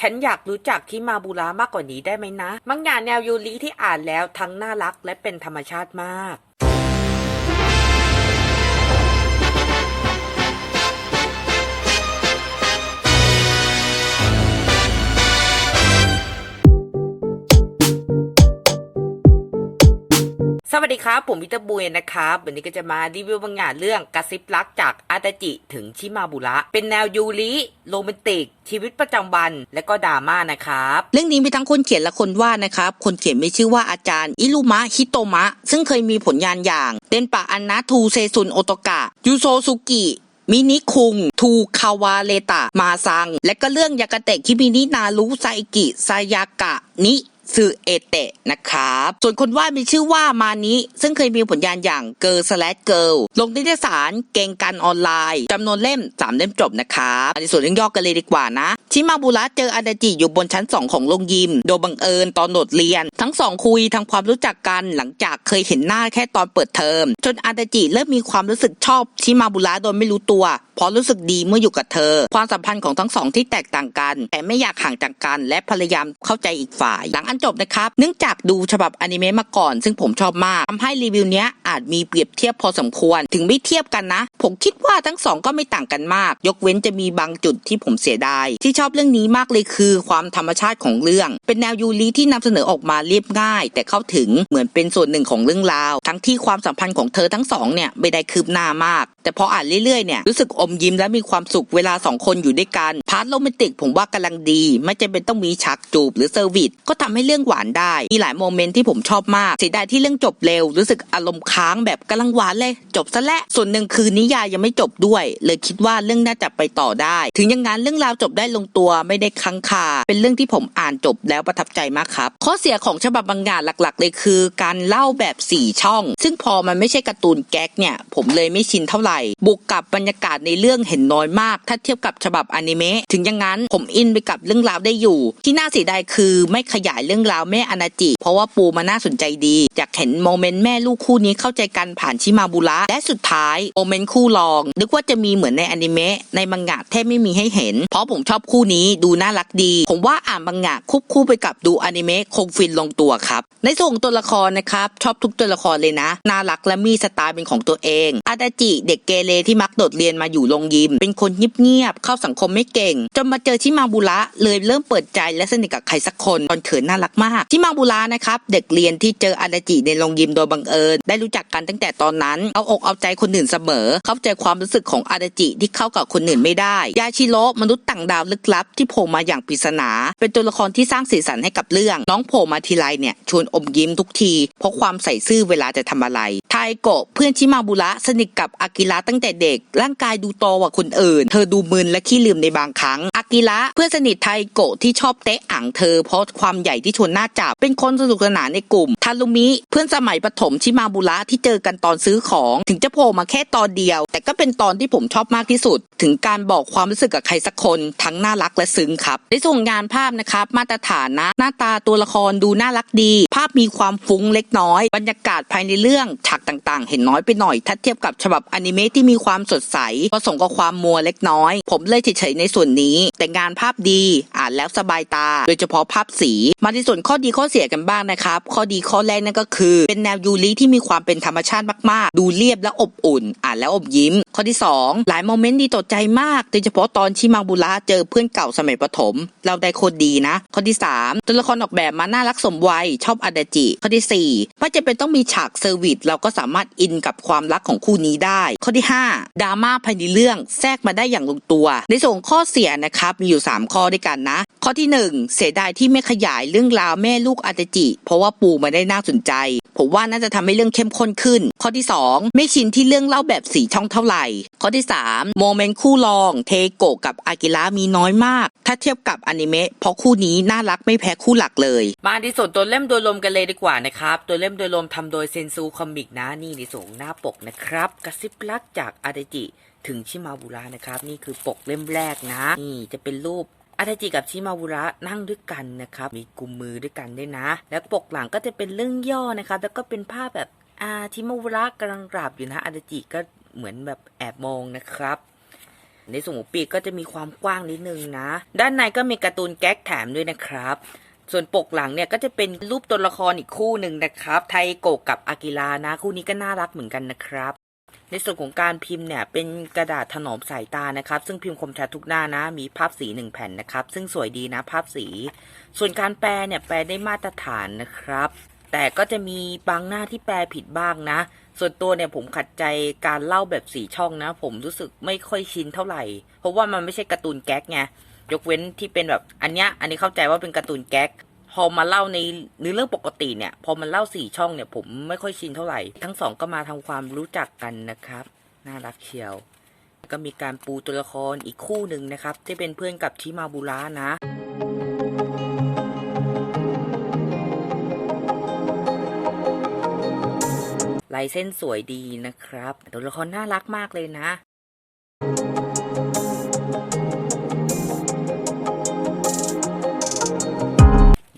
ฉันอยากรู้จักที่มาบุระมากกว่านี้ได้ไหมนะ มังงะแนวยูริที่อ่านแล้วทั้งน่ารักและเป็นธรรมชาติมาก วัสดีครับ ผมวิตาบุยนะครับวันนี้ก็จะมารีวิวบางอย่างเรื่องกระซิบรักจากอาตาจิถึงชิมาบุระ เป็นแนวยูริโรแมนติก ชีวิตประจำวันและก็ดราม่านะครับ เรื่องนี้มีทั้งคนเขียนและคนวาดนะครับ คนเขียนมีชื่อว่าอาจารย์ อิรุมะฮิโตมะ ซึ่งเคยมีผลงานอย่างเดนปะอันนาทูเซซุนโอโตกะยูโซซุกิมินิคุง ทูคาวาเลตะ มาซัง และก็เรื่องยากาเตะคิมินินารุไซกิ ไซยากะ นิ ซือเอเตะนะครับส่วนคนวาดมีชื่อว่ามานิซึ่งเคยมีผลงานอย่างเกิร์ลสแลดเกิลลงนิตยสารเกงกันออนไลน์จำนวนเล่ม 3 เล่มจบนะครับอันนี้ส่วนเรื่องย่อกันเลยดีกว่านะ ชิมาบุระเจออาดาจิอยู่บนชั้น 2 ของโรงยิม โดยบังเอิญตอนโดดเรียน ทั้งสองคุยทำความรู้จักกันหลังจากเคยเห็นหน้าแค่ตอนเปิดเทอม จนอาดาจิเริ่มมีความรู้สึกชอบชิมาบุระโดยไม่รู้ตัวเพราะรู้สึกดีเมื่ออยู่กับเธอ ความสัมพันธ์ของทั้งสองที่แตกต่างกัน แต่ไม่อยากห่างจากกันและพยายามเข้าใจอีกฝ่ายหลังอันจบนะครับ เนื่องจากดูฉบับอนิเมะมาก่อน ซึ่งผมชอบมากทำให้รีวิวเนี้ยอาจมีเปรียบเทียบพอสมควร ถึงไม่เทียบกันนะ ผมคิดว่าทั้งสองก็ไม่ต่างกันมาก ยกเว้นจะมีบางจุดที่ผมเสียดาย ที่ชอบเรื่องนี้มากเลยคือ ความธรรมชาติของเรื่อง เป็นแนวยูริที่นำเสนอออกมาเรียบง่าย แต่เข้าถึงเหมือนเป็นส่วนหนึ่งของเรื่องราว ทั้งที่ความสัมพันธ์ของเธอทั้งสองเนี่ยไม่ได้คืบหน้ามาก แต่พออ่านเรื่อยๆเนี่ยรู้สึกอมยิ้มและมีความสุขเวลาสองคนอยู่ด้วยกันพาร์ทโรแมนติกผมว่ากำลังดี ไม่จำเป็นต้องมีฉากจูบหรือเซอร์วิสก็ทำให้เรื่องหวานได้ มีหลายโมเมนต์ที่ผมชอบมากเสียดายที่เรื่องจบเร็ว รู้สึกอารมณ์ค้างแบบกำลังหวานเลย จบซะและ ส่วนหนึ่งคือนิยายยังไม่จบด้วย เลยคิดว่าเรื่องน่าจะไปต่อได้ ถึงอย่างนั้นเรื่องราวจบได้ลงตัวไม่ได้ค้างคา เป็นเรื่องที่ผมอ่านจบแล้วประทับใจมากครับ ข้อเสียของฉบับบางงานหลักๆ เลยคือ การเล่าแบบสี่ช่อง ซึ่งพอมันไม่ใช่การ์ตูนแก๊กเนี่ย ผมเลยไม่ชินเท่าไหร่บุกกับบรรยากาศในเรื่องเห็นน้อยมาก ถ้าเทียบกับฉบับอนิเมะถึงอย่างนั้นผมอินไปกับเรื่องราวได้อยู่ ที่น่าเสียดายคือไม่ขยายเรื่องราวแม่อนาจิ เพราะว่าปูมาน่าสนใจดีอยากเห็นโมเมนต์แม่ลูกคู่นี้เข้าใจกันผ่านชิมาบุระและสุดท้ายโมเมนต์คู่รอง นึกว่าจะมีเหมือนในอนิเมะในมังงะแทบไม่มีให้เห็น เพราะผมชอบคู่นี้ดูน่ารักดี ผมว่าอ่านมังงะควบคู่ไปกับดูอนิเมะคงฟินลงตัวครับ ในส่วนของตัวละครนะครับชอบทุกตัวละครเลยนะน่ารักและมีสไตล์เป็นของตัวเองอาดาจิเด็กเกเรที่มักโดดเรียนมาอยู่โรงยิม เป็นคนเงียบๆเข้าสังคมไม่เก่ง จนมาเจอชิมาบุระเลยเริ่มเปิดใจและสนิทกับใครสักคนตอนเขินน่ารักมากชิมาบุระนะครับเด็กเรียนที่เจออาดาจิในโรงยิมโดยบังเอิญได้รู้จักกันตั้งแต่ตอนนั้นเอาอกเอาใจคนอื่นเสมอ เข้าใจความรู้สึกของอาดาจิที่เข้ากับคนอื่นไม่ได้ ยาชิโร่มนุษย์ต่างดาวลึกลับที่โผล่มาอย่างปริศนา เป็นตัวละครที่สร้างสีสันให้กับเรื่อง น้องโผล่มาทีไรเนี่ยชวนอมยิ้มทุกที เพราะความใส่ซื่อเวลาจะทำอะไร ไทโกะเพื่อนชิมาบุระสนิทกับอากิระตั้งแต่เด็ก ร่างกายดูโตกว่าคนอื่น เธอดูมึนและขี้ลืมในบางครั้งอากิระเพื่อนสนิทไทโกะที่ชอบเตะอ่างเธอ เพราะความใหญ่ที่ชวนหน้าจับ เป็นคนสนุกสนานในกลุ่มทารุมิเพื่อนสมัยประถมชิมาบุระที่เจอกันตอนซื้อของ ถึงจะโผล่มาแค่ตอนเดียว แต่ก็เป็นตอนที่ผมชอบมากที่สุด ถึงการบอกความรู้สึกกับใครสักคนทั้งน่ารักและซึ้งครับในส่วนงานภาพนะครับมาตรฐานนะ หน้าตาตัวละครดูน่ารักดี ภาพมีความฟุ้งเล็กน้อย บรรยากาศภายในเรื่องฉากต่างๆ เห็นน้อยไปหน่อยถ้าเทียบกับฉบับอนิเมะที่มีความสดใสผสมกับความมัวเล็กน้อย ผมเลยเฉยๆในส่วนนี้แต่งานภาพดีอ่านแล้วสบายตา โดยเฉพาะภาพสี มาในส่วนข้อดีข้อเสียกันบ้างนะครับ ข้อดีข้อแรกนั่นก็คือ เป็นแนวยูริที่มีความเป็นธรรมชาติมากๆ ดูเรียบและอบอุ่น อ่านแล้วอมยิ้ม ข้อที่ 2 หลายโมเมนต์ดีต่อใจมากโดยเฉพาะตอนชิมังบุระเจอเพื่อนเก่าสมัยประถม เราได้โคตรดีนะ ข้อที่ 3 ตัวละครออกแบบมาน่ารักสมวัยชอบอาดาจิ ข้อที่4ไม่จำเป็นต้องมีฉากเซอร์วิสเราก็สามารถอินกับความรักของคู่นี้ได้ ข้อที่ 5ดราม่าภายในเรื่องแทรกมาได้อย่างลงตัว ในส่วนข้อเสียนะคะรับ มีอยู่ 3 ข้อด้วยกันนะ ข้อที่ 1 เสียดายที่ไม่ขยายเรื่องราวแม่ลูกอาดาจิ เพราะว่าปูมาได้น่าสนใจ ผมว่าน่าจะทำให้เรื่องเข้มข้นขึ้น ข้อที่ 2 ไม่ชินที่เรื่องเล่าแบบสีช่องเท่าไหร่ ข้อที่ 3 โมเมนต์คู่รอง เทโกะกับอากิระมีน้อยมาก ถ้าเทียบกับอนิเมะเพราะคู่นี้น่ารักไม่แพ้คู่หลักเลย มาที่ส่วนตัวเล่มโดยรวมกันเลยดีกว่านะครับตัวเล่มโดยรวมทำโดยเซนซูคอมิกนะนี่ในส่วนหน้าปกนะครับกระซิบรักจากอาดาจิ ถึงชิมาบุระนะครับ นี่คือปกเล่มแรกนะ นี่จะเป็นรูปอาดาจิกับชิมาบุระนั่งด้วยกันนะครับ มีกุมมือด้วยกันด้วยนะ แล้วปกหลังก็จะเป็นเรื่องย่อนะครับ แล้วก็เป็นภาพแบบอาชิมาบุระกำลังกราบอยู่นะอาดาจิก็เหมือนแบบแอบมองนะครับ ในส่วนปีกก็จะมีความกว้างนิดนึงนะ ด้านในก็มีการ์ตูนแก๊กแถมด้วยนะครับ ส่วนปกหลังเนี่ยก็จะเป็นรูปตัวละครอีกคู่หนึ่งนะครับ ไทโกะกับอากิระนะ คู่นี้ก็น่ารักเหมือนกันนะครับ ในส่วนของการพิมพ์เนี่ยเป็นกระดาษถนอมสายตานะครับ ซึ่งพิมพ์คมชัดทุกหน้านะ มีภาพสีหนึ่งแผ่นนะครับ ซึ่งสวยดีนะภาพสี ส่วนการแปลเนี่ยแปลได้มาตรฐานนะครับ แต่ก็จะมีบางหน้าที่แปลผิดบ้างนะ ส่วนตัวเนี่ยผมขัดใจการเล่าแบบสีช่องนะ ผมรู้สึกไม่ค่อยชินเท่าไหร่ เพราะว่ามันไม่ใช่การ์ตูนแก๊กไงยกเว้นที่เป็นแบบอันเนี้ยอันนี้เข้าใจว่าเป็นการ์ตูนแก๊ก พอมาเล่าในเนื้อเรื่องปกติเนี่ย พอมันเล่าสี่ช่องเนี่ย ผมไม่ค่อยชินเท่าไหร่ ทั้งสองก็มาทำความรู้จักกันนะครับ น่ารักเชียว ก็มีการปูตัวละครอีกคู่หนึ่งนะครับ ที่เป็นเพื่อนกับชิมาบุระนะลายเส้นสวยดีนะครับ ตัวละครน่ารักมากเลยนะ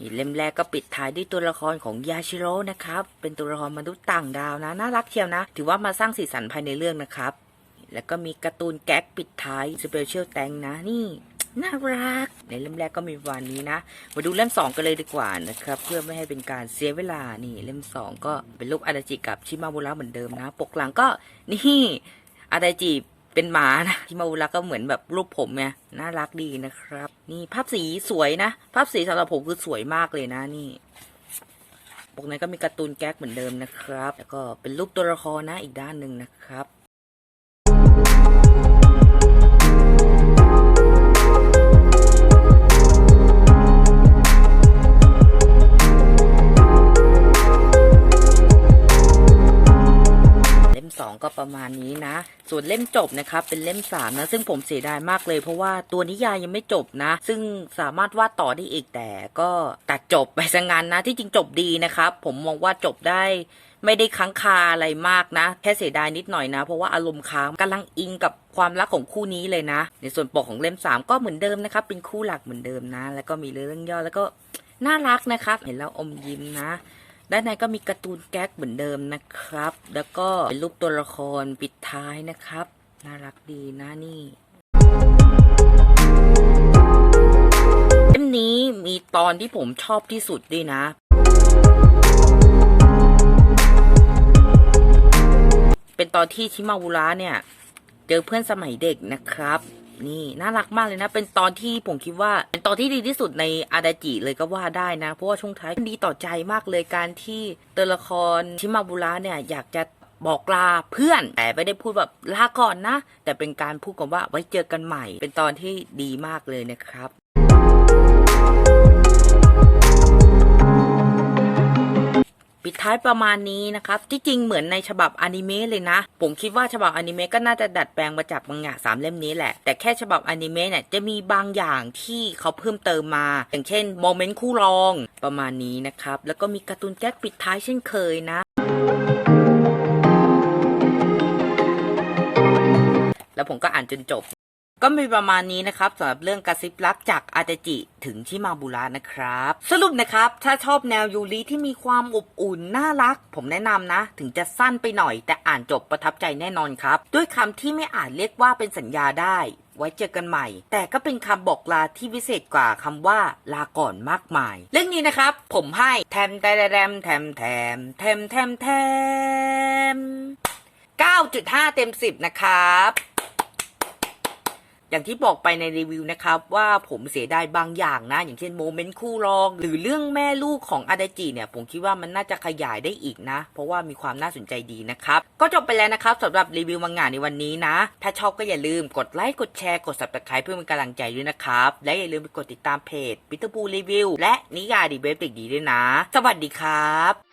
นี่เล่มแรกก็ปิดท้ายด้วยตัวละครของยาชิโร่นะครับ เป็นตัวละครมนุษย์ต่างดาวนะ น่ารักเชียวนะ ถือว่ามาสร้างสีสันภายในเรื่องนะครับ แล้วก็มีการ์ตูนแก๊กปิดท้ายสเปเชียลแตงนะนี่น่ารัก ในเล่มแรกก็มีวันนี้นะ มาดูเล่มสองกันเลยดีกว่านะครับ เพื่อไม่ให้เป็นการเสียเวลานี่เล่มสองก็เป็นรูปอาดาจิกับชิมาบุระเหมือนเดิมนะ ปกหลังก็นี่อาดาจิ เป็นหมานะที่มาอุระก็เหมือนแบบรูปผมไงน่ารักดีนะครับ นี่ภาพสีสวยนะ ภาพสีสำหรับผมคือสวยมากเลยนะนี่ปกนั้นก็มีการ์ตูนแก๊กเหมือนเดิมนะครับ แล้วก็เป็นรูปตัวละครนะอีกด้านหนึ่งนะครับ เล่มสองก็ประมาณนี้นะ ส่วนเล่มจบนะครับเป็นเล่มสามนะ ซึ่งผมเสียดายมากเลย เพราะว่าตัวนิยายยังไม่จบนะ ซึ่งสามารถวาดต่อได้อีกแต่ก็ตัดจบไปซะงั้นนะ ที่จริงจบดีนะครับ ผมมองว่าจบได้ไม่ได้ค้างคาอะไรมากนะ แค่เสียดายนิดหน่อยนะ เพราะว่าอารมณ์ค้างกำลังอิงกับความรักของคู่นี้เลยนะ ในส่วนปกของเล่มสามก็เหมือนเดิมนะครับ เป็นคู่หลักเหมือนเดิมนะ แล้วก็มีเรื่องย่อแล้วก็น่ารักนะครับ เห็นแล้วอมยิ้มนะ ด้านในก็มีการ์ตูนแก๊กเหมือนเดิมนะครับ แล้วก็เป็นรูปตัวละครปิดท้ายนะครับ น่ารักดีนะนี่เล่มนี้มีตอนที่ผมชอบที่สุดด้วยนะเป็นตอนที่ชิมาวุระเนี่ย เจอเพื่อนสมัยเด็กนะครับ นี่น่ารักมากเลยนะ เป็นตอนที่ผมคิดว่า เป็นตอนที่ดีที่สุดในอาดาจิเลยก็ว่าได้นะ เพราะว่าช่วงท้ายดีต่อใจมากเลยการที่ตัวละครชิมาบุระเนี่ยอยากจะบอกลาเพื่อน แต่ไม่ได้พูดแบบลาก่อนนะ แต่เป็นการพูดกันว่าไว้เจอกันใหม่ เป็นตอนที่ดีมากเลยนะครับ ปิดท้ายประมาณนี้นะครับที่จริงเหมือนในฉบับอนิเมะเลยนะ ผมคิดว่าฉบับอนิเมะก็น่าจะดัดแปลงมาจากมังงะสามเล่มนี้แหละ แต่แค่ฉบับอนิเมะเนี่ยจะมีบางอย่างที่เขาเพิ่มเติมมา อย่างเช่นโมเมนต์คู่รองประมาณนี้นะครับ แล้วก็มีการ์ตูนแก๊กปิดท้ายเช่นเคยนะแล้วผมก็อ่านจนจบ ก็มีประมาณนี้นะครับสำหรับเรื่องกระซิบรักจากอาเตจิถึงชิมาบุระนะครับ สรุปนะครับ ถ้าชอบแนวยูริที่มีความอบอุ่นน่ารัก ผมแนะนำนะ ถึงจะสั้นไปหน่อย แต่อ่านจบประทับใจแน่นอนครับ ด้วยคำที่ไม่อาจเรียกว่าเป็นสัญญาได้ ไว้เจอกันใหม่ แต่ก็เป็นคำบอกลาที่วิเศษกว่าคำว่าลาก่อนมากมาย เรื่องนี้นะครับ ผมให้แทมแทมแทมแทมแทมแทมแทมแทม9.5 เต็ม 10 นะครับ อย่างที่บอกไปในรีวิวนะครับว่าผมเสียดายบางอย่างนะ อย่างเช่นโมเมนต์คู่รอง หรือเรื่องแม่ลูกของอาดาจิเนี่ย ผมคิดว่ามันน่าจะขยายได้อีกนะ เพราะว่ามีความน่าสนใจดีนะครับ ก็จบไปแล้วนะครับสำหรับรีวิวมังงะในวันนี้นะ ถ้าชอบก็อย่าลืมกดไลค์กดแชร์กด subscribe เพื่อเป็นกำลังใจด้วยนะครับ และอย่าลืมไปกดติดตามเพจปิตบูรีวิวและนิยายดีเว็บเด็กดีด้วยนะ สวัสดีครับ